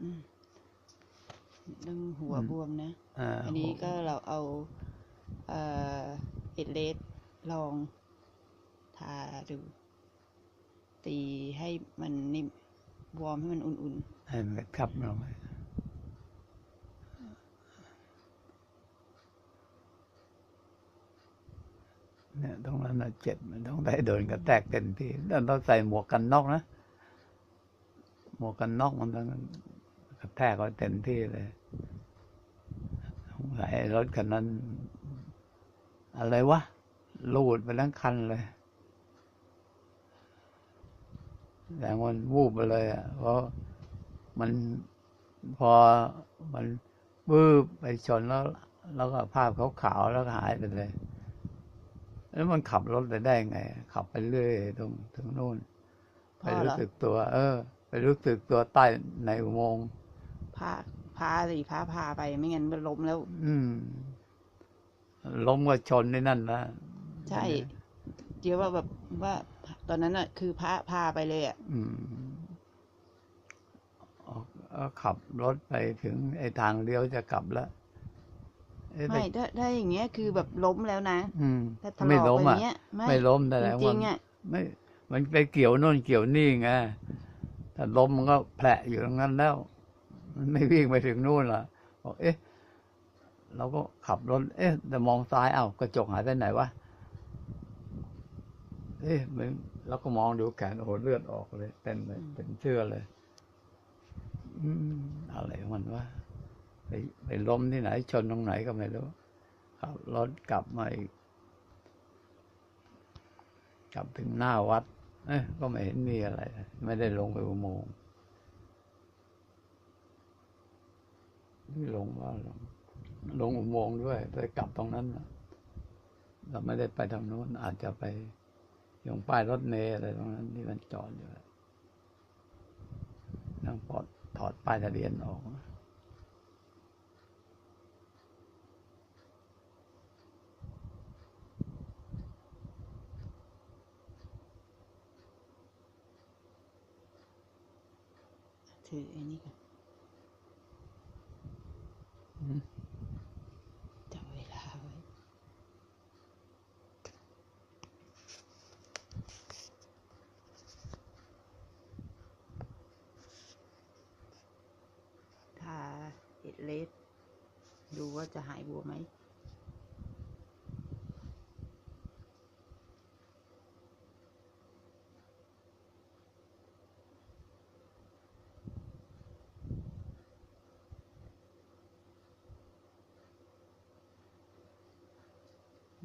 อืมเรื่องหัวอืมบวมนะอ่าอันนี้ก็เราเอาเอ่อเอ็ดเลสลองทาดู ตีให้มันนิ่มวอร์มให้มันอุ่นให้มันกระชับลงไปเนี่ยตรงนั้นน่ะเจ็บมันต้องได้โดนกระแทกเต็มที่แล้วต้องใส่หมวกกันน็อกนะ หมวกกันน็อกมันต้อง กระแทกไว้เต็มที่เลยสงสัยรถคันนั้น อะไรวะลูดไปทั้งคันเลยแต่มันวูบไปเลยอะเพราะมันพอมันบื้บไปชนแล้ว แล้วก็ภาพขาวๆแล้วก็หายไปเลย แล้วมันขับรถไปได้ไง ขับไปเรื่อยตรงถึงนู่น ไปรู้สึกตัว เออ ไปรู้สึกตัวใต้ในอุโมงค์ พาพาสิพาพาไปไม่งั้นมันล้มแล้ว อืมล้มก็ชนในนั่นนะใช่เดี๋ยวว่าแบบว่า ตอนนั้นอะ คือพาพาไปเลยอะอืมออกก็ขับรถไปถึงไอ้ทางเลี้ยวจะกลับแล้วเอ๊ะแต่ไม่ถ้าถ้าอย่างเงี้ยคือแบบล้มแล้วนะอืมถ้าถลไม่อกล้มไปอะเงี้ยไม่ล้มแต่จแล้วริมันงๆอะไม่ มันไปเกี่ยวโน่นเกี่ยวนี่ไงถ้าล้มมันก็แผลอยู่ตรงนั้นแล้ว มันไม่วิ่งไปถึงนู่นล่ะบอกเอ๊ะ เราก็ขับรถ เอ๊ะ แต่มองซ้ายเอ้ากระจกหายไปไหนวะ เอ๊ะมันแล้วก็มองดูแขนโอ้โหเลือดออกเลยเต็มเลยเป็นเชื่อเลย อืมอะไรของมันวะไปไปล้มที่ไหน ชนตรงไหนก็ไม่รู้ขับรถกลับมาอีกกลับถึงหน้าวัด เอ้ยก็ไม่เห็นมีอะไร ไม่ได้ลงไปอุโมงค์ นี่ลงว่าหลงลงอุโมงค์ด้วยไปกลับตรงนั้นเราไม่ได้ไปทางโน้นอาจจะไปยงป้ายรถเมล์อะไรตรงนั้นที่มันจอดอยู่นั่งปอดถอดป้ายทะเบียนออก ถือไอ้นี่ก่อน จำเวลาไว้ ทาเอ็ดเลสดูว่าจะหายบวมไหม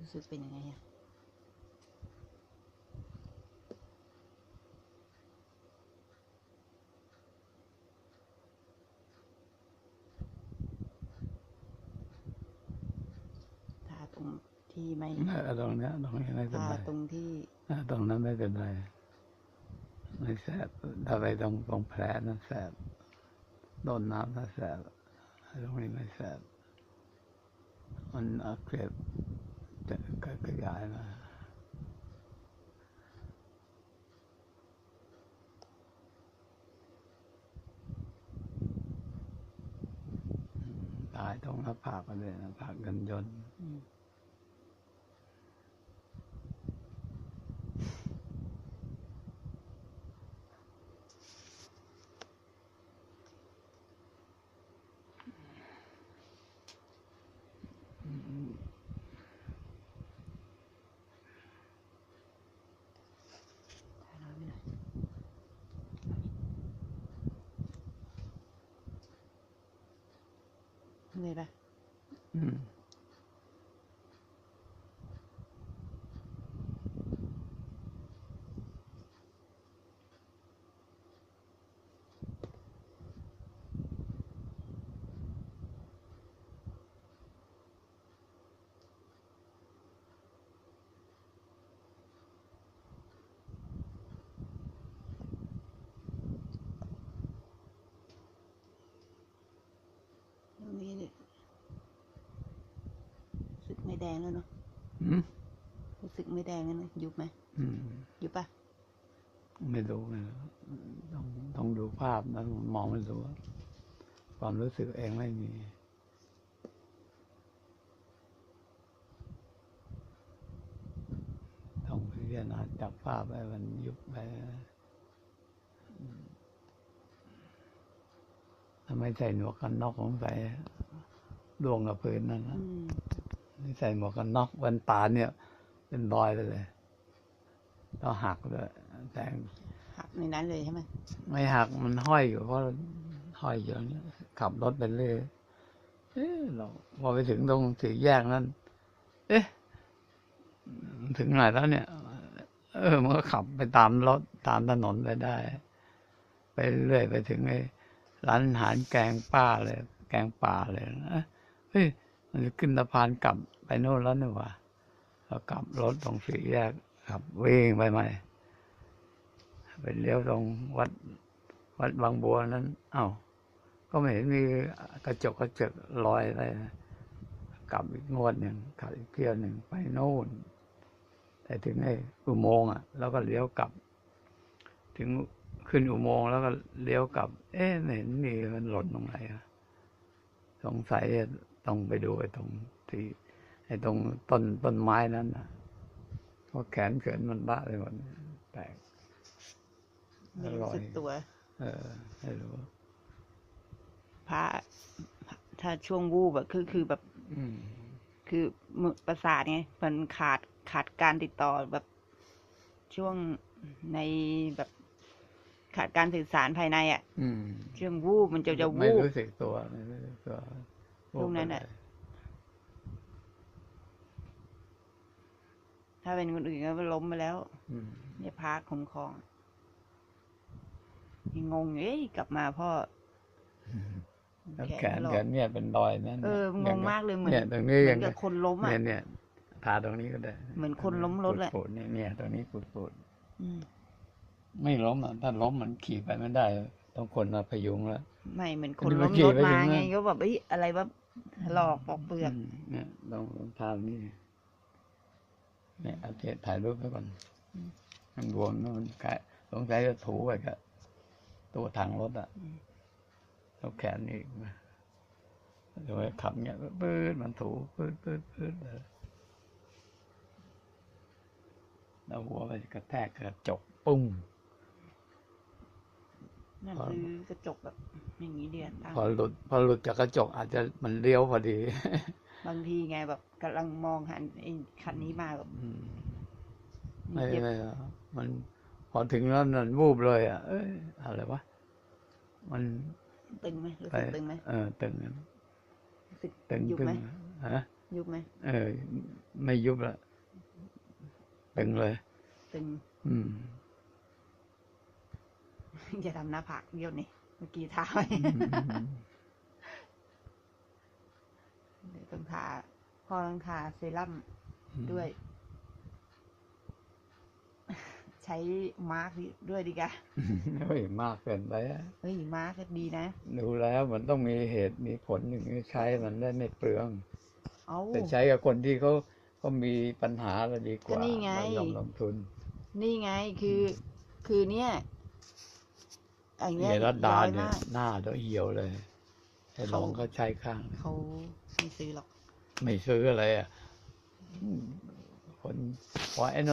รู้สึกเป็นยังไงอะทาตรงที่ไม่เออตรงเนี้ยตรงนี้ไม่เป็นทาไรตรงที่อ่าตรงนั้นไม่เป็นไรไม่แสบถ้าไปตรงตรงแผลนั้นแสบโดนน้ำถ้าแสบตรงนี้ไม่แสบมันอักเสบจะ ขยายมา ตายตรงหน้าผากกันเลยนะผากกันยนต์ อืม ทาน้อยไปหน่อย เหนื่อยปะ อืมตรงนี้เนี่ยรู้สึกไม่แดงแล้วเนาะอืมรู้สึกไม่แดงแล้วนะยุบไหมอืมยุบปะไม่รู้ไม่รู้ต้องต้องดูภาพนะมองไม่รู้ความรู้สึกเองไม่มีต้องพิจารณาจับภาพไปมันยุบไปทำไมใส่หนวกกันน็อกของใส่ดวงกับพื้นนั่นนะอืม นี่ใส่หมวกกันน็อกวันตาเนี่ย เป็นรอยไปเลยต้องหักเลยแต่หักในนั้นเลยใช่ไหมไม่หักมันห้อยอยู่เพราะห้อยอยู่อย่างนี้ขับรถไปเรื่อยเอ๊ะเราพอไปถึงตรงสี่แยกนั้น เอ๊ะมันถึงไหนแล้วเนี่ย เออ มันก็ขับไปตามรถตามถนนไปได้ ไปเรื่อยไปถึงไอ้ร้านอาหารแกงป้าเลย แกงป่าเลยนะเฮ้ยมันจะขึ้นสะพานกลับ ไปโน่นแล้วนี่ว่าเรากลับรถตรงสี่แยกขับวิ่งไปใหม่ไปเลี้ยวตรงวัด วัดบางบัวนั้น เอ้า ก็ไม่เห็นมีกระจกกระจกลอยอะไรนะกลับอีกงวดหนึ่งขับอีกเที่ยวหนึ่งไปโน่นแต่ถึงไอ้อุโมงค์อะ แล้วก็เลี้ยวกลับ ถึงขึ้นอุโมงค์แล้วก็เลี้ยวกลับ เอ๊ะไม่เห็นมีมันหล่นตรงไหนอะสงสัยต้องไปดูไอ้ตรงที่ ไอ้ตรงต้นต้นไม้นั้นนะเพราะแขนเขินมันบ้าไปหมดแตกไม่รู้สึกตัว เออไม่รู้พระถ้าช่วงวูบอะคือคือแบบอืมคือมือประสาทไงมันขาดขาดการติดต่อแบบช่วงในแบบขาดการสื่อสารภายในอะอืมช่วงวูบมันจะจะไม่วูบรู้สึกตัวไม่รู้สึกตัวตรงนั้นน่ะ ถ้าเป็นคนอื่นก็ล้มไปแล้วอืมเนี่ยพาคุ้มครองยังงงอยู่เอ้ยกลับมาพ่อแล้วแขนหลอแขกนเนี่ยเป็นรอยนั่นเอองงมากเลยเหมือนเนี่ยตรงนี้เหมืยัองนกับคนล้มอะเนี่ยเนี่ยทาตรงนี้ก็ได้ เหมือนคนล้มรถแหละปูดๆเนี่ยเนี่ยตรงนี้ปูดปูดอืมๆไม่ล้มอะถ้าล้มมันขี่ไปไม่ได้ต้องคนมาพยุงแล้วไม่เหมือนคอันนนี้ล้มเมื่อกี้รถไปถึมางไงนั่นก็แบบเอ้ยอะไรวะหลอกปอกเปลือกมเนี่ยลองลองทาตรงนี้ เนี่ยเอาเทถ่ายรูปไว้ก่อนมันบวมนะมันกายสงสัยจะถูไปกับตัวถังรถอะอืมแล้วแขนอีกนะเดี๋ยวขับเนี่ยปื๊ดมันถูปื๊ดปื๊ดปื๊ดเลยแล้วหัวไปกระแทกกระจกปุ้งนั่นพอคือกระจกแบบอย่างนี้เดียตั้งพอหลุดพอหลุดจากกระจกอาจจะมันเลี้ยวพอดี บางทีไงแบบกำลังมองหันไอ้คันนี้มาแบบอืมไม่เจ็บไม่หรอกมันพอถึงแล้วมันวูบเลยอะเอ้ยอะไรวะมันตึงไหมรู้ไปสึกตึงไหมเออตึงรู้สึกตึงยุบตึงไหมฮะยุบไหมเออ ไม่ยุบละตึงเลย ตึง อืมอย่าทำหน้าผากเบี้ยวนี่เมื่อกี้ทาไว้ เดี๋ยวต้องทาพ่อต้องทาเซรั่มด้วย ใช้มาร์กด้วยดีกะเฮ้ยมากเกินไปอะเฮ้ยมาร์กก็ดีนะ ดูแล้วมันต้องมีเหตุมีผลอย่างนี้ใช้มันได้ไม่เปลืองเอาแต่ใช้กับคนที่เขาเขามีปัญหาเราดีกว่าก็นี่ไงเรายอมลงทุน นี่ไงคือคือเนี่ยอย่างเงี้ยเยรัตดาร้อยเนี่ยมากหน้าเราเหี่ยวเลยให้ลองเขาเขาใช้ข้างเขา ไม่ซื้อหรอก ไม่ซื้ออะไรอะ คนพอไอ้นน